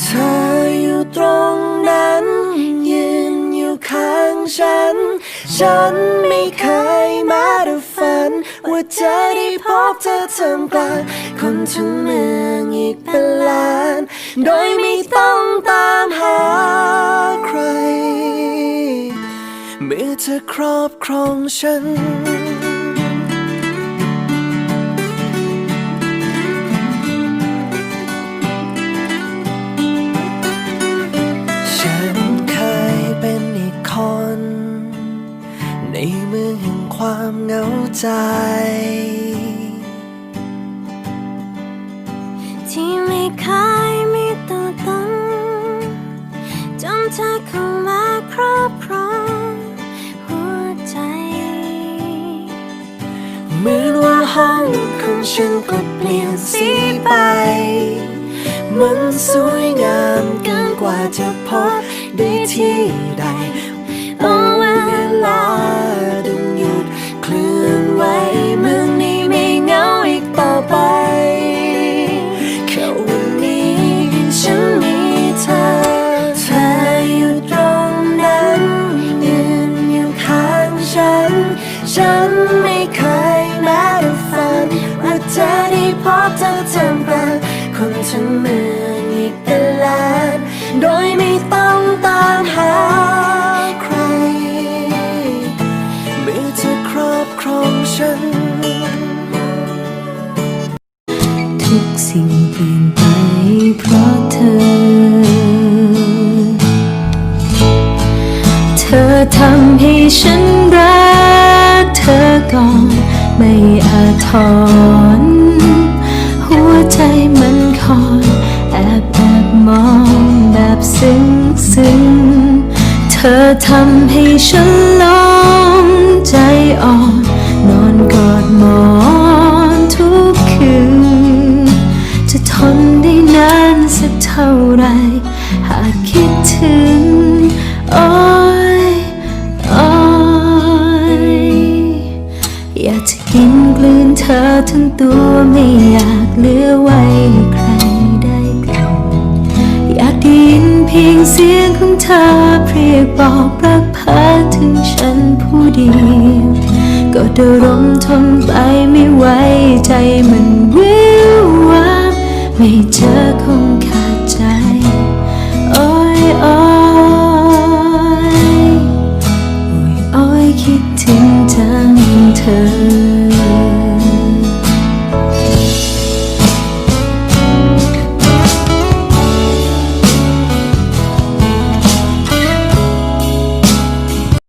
เธออยู่ตรงนั้น ยืนอยู่ข้างฉัน ฉันไม่เคยมาด้ฝัน ว่าจะได้พบเธอท่ามกลางคนทั้งเมืองอีกเป็นล้าน โดยไม่ต้องตามหาใครเมื่อเธอครอบครองฉัน ความเหงาใจ ที่ไม่เคยมีตัวตนจนเธอเข้ามาครอบครองหัวใจ เหมือนว่าห้องของฉันก็เปลี่ยนสีไป มันสวยงามเกินกว่าจะพบได้ที่ใด ฉันไม่เคยแม้แต่ฝันว่าจะได้พบเธอท่ามกลางคนทั้งเมืองอีกเป็นล้านโดยไม่ต้องตามหาใครเมื่อเธอครอบครองฉัน ทุกสิ่งเปลี่ยนไปเพราะเธอ เธอทำให้ฉันรัก ก่อน ไม่อาจถอน หัวใจมันคอยแอบแอบมองแบบซึ้งซึ้งเธอทำให้ฉันลองใจอ่อน นอนกอดหมอนทุกคืน จะทนได้นานสักเท่าไร หากคิดถึงโทั้งตัวไม่อยากเหลือไว้ใครได้กลิ่นอยากได้ยินเพียงเสียงของเธอเพียกบอกรักพาถึงฉันผู้เดียวก็เดรมทนไปไม่ไหวใจมันวิว